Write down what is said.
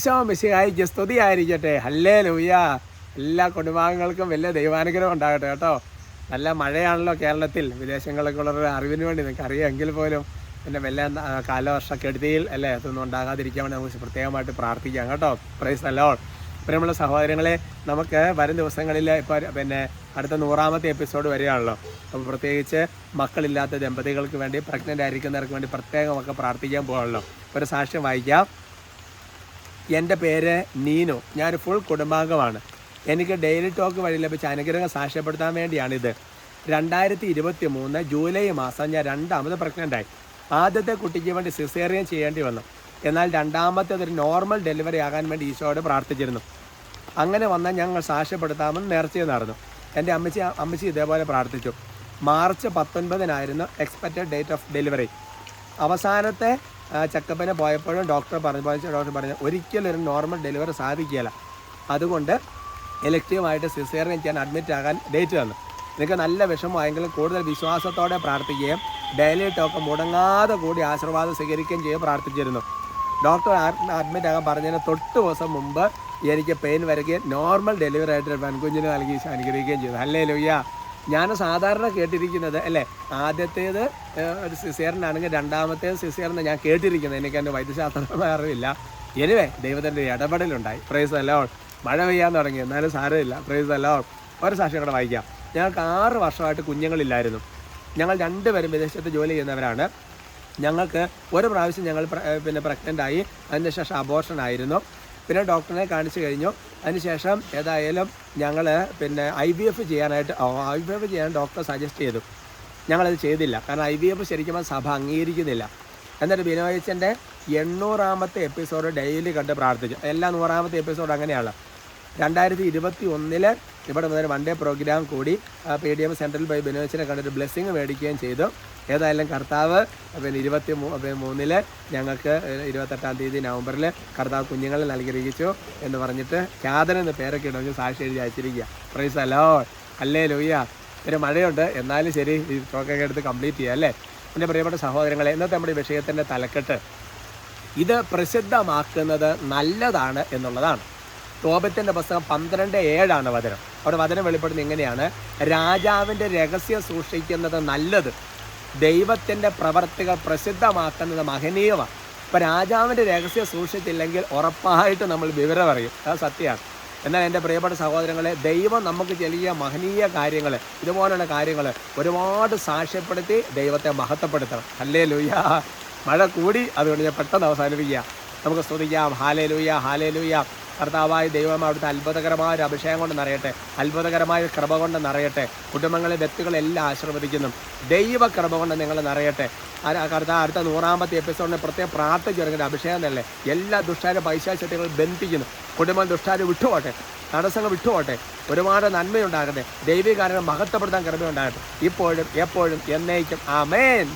ഈശോ മിശിഹായിക്ക് സ്തുതിയായിരിക്കട്ടെ ഹല്ലേ ലൂയ എല്ലാ കുടുംബാംഗങ്ങൾക്കും വലിയ ദൈവാനുഗ്രഹം ഉണ്ടാകട്ടെ കേട്ടോ. നല്ല മഴയാണല്ലോ കേരളത്തിൽ. വിദേശങ്ങളൊക്കെ ഉള്ളവരുടെ അറിവിന് വേണ്ടി നിങ്ങൾക്ക് അറിയാമെങ്കിൽ പോലും പിന്നെ വല്ല കാലവർഷ കെടുതിയിൽ അല്ലേ അതൊന്നും ഉണ്ടാകാതിരിക്കാൻ വേണ്ടി നമുക്ക് പ്രത്യേകമായിട്ട് പ്രാർത്ഥിക്കാം കേട്ടോ. പ്രൈസ് അല്ലോൾ പ്രിയമുള്ള സഹോദരങ്ങളെ നമുക്ക് വരും ദിവസങ്ങളിൽ ഇപ്പോൾ പിന്നെ അടുത്ത നൂറാമത്തെ എപ്പിസോഡ് വരികയാണല്ലോ. അപ്പോൾ പ്രത്യേകിച്ച് മക്കളില്ലാത്ത ദമ്പതികൾക്ക് വേണ്ടി പ്രഗ്നന്റ് ആയിരിക്കുന്നവർക്ക് വേണ്ടി പ്രത്യേകം പ്രത്യേകമൊക്കെ പ്രാർത്ഥിക്കാൻ പോകാണല്ലോ ഒരു സാക്ഷ്യം വായിക്കാം. എന്റെ പേര് നീനു. ഞാൻ ഫുൾ കുടുംബാംഗമാണ്. എനിക്ക് ഡെയിലി ടോക്ക് വഴി ലഭിച്ച അനുഗ്രഹം സാക്ഷ്യപ്പെടുത്താൻ വേണ്ടിയാണിത്. രണ്ടായിരത്തി ഇരുപത്തി മൂന്ന് ജൂലൈ മാസം ഞാൻ രണ്ടാമത് പ്രഗ്നന്റായി ആദ്യത്തെ കുട്ടിക്ക് വേണ്ടി സിസേറിയൻ ചെയ്യേണ്ടി വന്നു. എന്നാൽ രണ്ടാമത്തേത് ഒരു നോർമൽ ഡെലിവറി ആകാൻ വേണ്ടി ഈശോയോട് പ്രാർത്ഥിച്ചിരുന്നു. അങ്ങനെ വന്നാൽ ഞങ്ങൾ സാക്ഷ്യപ്പെടുത്താമെന്ന് നേർച്ച നടന്നു. എന്റെ അമ്മച്ചി അമ്മച്ചി ഇതേപോലെ പ്രാർത്ഥിച്ചു. മാർച്ച് പത്തൊൻപതിനായിരുന്നു എക്സ്പെക്റ്റഡ് ഡേറ്റ് ഓഫ് ഡെലിവറി അവസാനത്തെ ചെക്കപ്പിന് പോയപ്പോഴും ഡോക്ടർ പറഞ്ഞു പോയ ഡോക്ടർ പറഞ്ഞു ഒരിക്കലും ഒരു നോർമൽ ഡെലിവറി സാധിക്കുകയില്ല. അതുകൊണ്ട് എലക്റ്റീവായിട്ട് സിസേറിയൻ ചെയ്യാൻ അഡ്മിറ്റ് ആകാൻ ഡേറ്റ് തന്നു നിങ്ങൾക്ക് നല്ല വിഷമമായെങ്കിലും കൂടുതൽ വിശ്വാസത്തോടെ പ്രാർത്ഥിക്കുകയും ഡെയിലി ടോക്ക് മുടങ്ങാതെ കൂടി ആശീർവാദം സ്വീകരിക്കുകയും ചെയ്ത് പ്രാർത്ഥിച്ചിരുന്നു. ഡോക്ടർ അഡ്മിറ്റ് ആകാൻ പറഞ്ഞതിന് തൊട്ട് ദിവസം മുമ്പ് എനിക്ക് പെയിൻ വരികയും നോർമൽ ഡെലിവറി ആയിട്ട് പെൺകുഞ്ഞിന് നൽകി അനുഗ്രഹിക്കുകയും ചെയ്തു. അല്ലേ ലുയ്യ ഞാൻ സാധാരണ കേട്ടിരിക്കുന്നത് അല്ലേ? ആദ്യത്തേത് ഒരു സിസേറിനാണെങ്കിൽ രണ്ടാമത്തേത് സിസേറിന് ഞാൻ കേട്ടിരിക്കുന്നത്. എനിക്ക് എന്റെ വൈദ്യശാസ്ത്രമായ അറിവില്ല. എനിവേ ദൈവത്തിന്റെ ഇടപെടലുണ്ടായി. പ്രൈസ് അല്ലോ മഴ പെയ്യാൻ തുടങ്ങി. എന്നാലും സാരമില്ല. പ്രൈസ് അല്ലോ ഒരു സാക്ഷ്യം കൂടെ വായിക്കാം. ഞങ്ങൾക്ക് ആറ് വർഷമായിട്ട് കുഞ്ഞുങ്ങളില്ലായിരുന്നു. ഞങ്ങൾ രണ്ടുപേരും വിദേശത്ത് ജോലി ചെയ്യുന്നവരാണ്. ഞങ്ങൾക്ക് ഒരു പ്രാവശ്യം ഞങ്ങൾ പിന്നെ പ്രഗ്നന്റ് ആയി. അതിന് ശേഷം അബോർഷൻ ആയിരുന്നു. പിന്നെ ഡോക്ടറിനെ കാണിച്ചു കഴിഞ്ഞു. അതിനുശേഷം ഏതായാലും ഞങ്ങൾ പിന്നെ ഐ ബി എഫ് ചെയ്യാനായിട്ട് ഐ ബി എഫ് ചെയ്യാൻ ഡോക്ടർ സജസ്റ്റ് ചെയ്തു. ഞങ്ങളത് ചെയ്തില്ല. കാരണം ഐ ബി എഫ് ശരിക്കും സഭ അംഗീകരിക്കുന്നില്ല. എന്നിട്ട് ബിനോയച്ചന്റെ എണ്ണൂറാമത്തെ എപ്പിസോഡ് ഡെയിലി കണ്ട് പ്രാർത്ഥിച്ചു. എല്ലാ നൂറാമത്തെ എപ്പിസോഡ് അങ്ങനെയാണ് രണ്ടായിരത്തി ഇരുപത്തി ഒന്നിൽ ഇവിടെ മുതൽ വൺ ഡേ പ്രോഗ്രാം കൂടി P D M central by ബിനോച്ചിനെ കണ്ടൊരു ബ്ലെസ്സിങ് മേടിക്കുകയും ചെയ്തു. ഏതായാലും കർത്താവ് പിന്നെ ഇരുപത്തി മൂന്നിൽ ഞങ്ങൾക്ക് ഇരുപത്തെട്ടാം തീയതി നവംബറിൽ കർത്താവ് കുഞ്ഞുങ്ങളെ നൽകിയിരിച്ചു എന്ന് പറഞ്ഞിട്ട് ഖ്യാതൻ എന്ന് പേരൊക്കെ ഇടഞ്ഞ് സാക്ഷി എഴുതി അയച്ചിരിക്കുക. പ്രൈസ് അല്ലോ അല്ലേ ലൂയ്യ ഒരു മഴയുണ്ട്. എന്നാലും ശരി ഈ ടോക്കൊക്കെ എടുത്ത് കംപ്ലീറ്റ് ചെയ്യാം അല്ലേ? എന്റെ പ്രിയപ്പെട്ട സഹോദരങ്ങളെ ഇന്നത്തെ നമ്മുടെ വിഷയത്തിന്റെ തലക്കെട്ട്. ഇത് പ്രസിദ്ധമാക്കുന്നത് നല്ലതാണ് എന്നുള്ളതാണ്. തോപത്തിന്റെ പുസ്തകം പന്ത്രണ്ട് ഏഴാണ് വചനം. അവിടെ വചനം വെളിപ്പെടുന്നത് എങ്ങനെയാണ് രാജാവിന്റെ രഹസ്യം സൂക്ഷിക്കുന്നത് നല്ലത്. ദൈവത്തിന്റെ പ്രവർത്തികൾ പ്രസിദ്ധമാക്കുന്നത് മഹനീയമാണ്. ഇപ്പം രാജാവിന്റെ രഹസ്യം സൂക്ഷിച്ചില്ലെങ്കിൽ ഉറപ്പായിട്ട് നമ്മൾ വിവരം അറിയും. അത് സത്യമാണ്. എന്നാൽ എന്റെ പ്രിയപ്പെട്ട സഹോദരങ്ങളെ ദൈവം നമുക്ക് ചെറിയ മഹനീയ കാര്യങ്ങൾ ഇതുപോലെയുള്ള കാര്യങ്ങൾ ഒരുപാട് സാക്ഷ്യപ്പെടുത്തി ദൈവത്തെ മഹത്വപ്പെടുത്തണം. അല്ലേ ലൂയ മഴ കൂടി അതുകൊണ്ട് ഞാൻ പെട്ടെന്ന് അവസാനിപ്പിക്കുക. നമുക്ക് സ്തുതിക്കാം. ഹാലേ ലൂയ്യ ഹാലേ ലൂയ്യ കർത്താവായ ദൈവം അവിടുത്തെ അത്ഭുതകരമായ ഒരു അഭിഷേകം കൊണ്ട് നിറയട്ടെ അത്ഭുതകരമായ കൃപ കൊണ്ട് നിറയട്ടെ കുടുംബങ്ങളെ വ്യക്തികളെല്ലാം ആശീർവദിക്കുന്നു. ദൈവ കൃപ കൊണ്ട് നിങ്ങൾ നിറയട്ടെ. ആ- കർത്താവ് അടുത്ത നൂറാമത്തെ എപ്പിസോഡിന് പ്രത്യേകം പ്രാർത്ഥിച്ചിറങ്ങിയ അഭിഷേകം തന്നെ എല്ലാ ദുഷ്ടാര പൈശാചിത്യങ്ങൾ ബന്ധിക്കുന്നു. കുടുംബം ദുഷ്ടാരും വിട്ടുപോട്ടെ തടസ്സങ്ങൾ വിട്ടുപോട്ടെ ഒരുപാട് നന്മയുണ്ടാകട്ടെ. ദൈവികാരങ്ങൾ മഹത്വപ്പെടുത്താൻ കൃപയുണ്ടാകട്ടെ. ഇപ്പോഴും എപ്പോഴും എന്നേക്കും. ആമേൻ.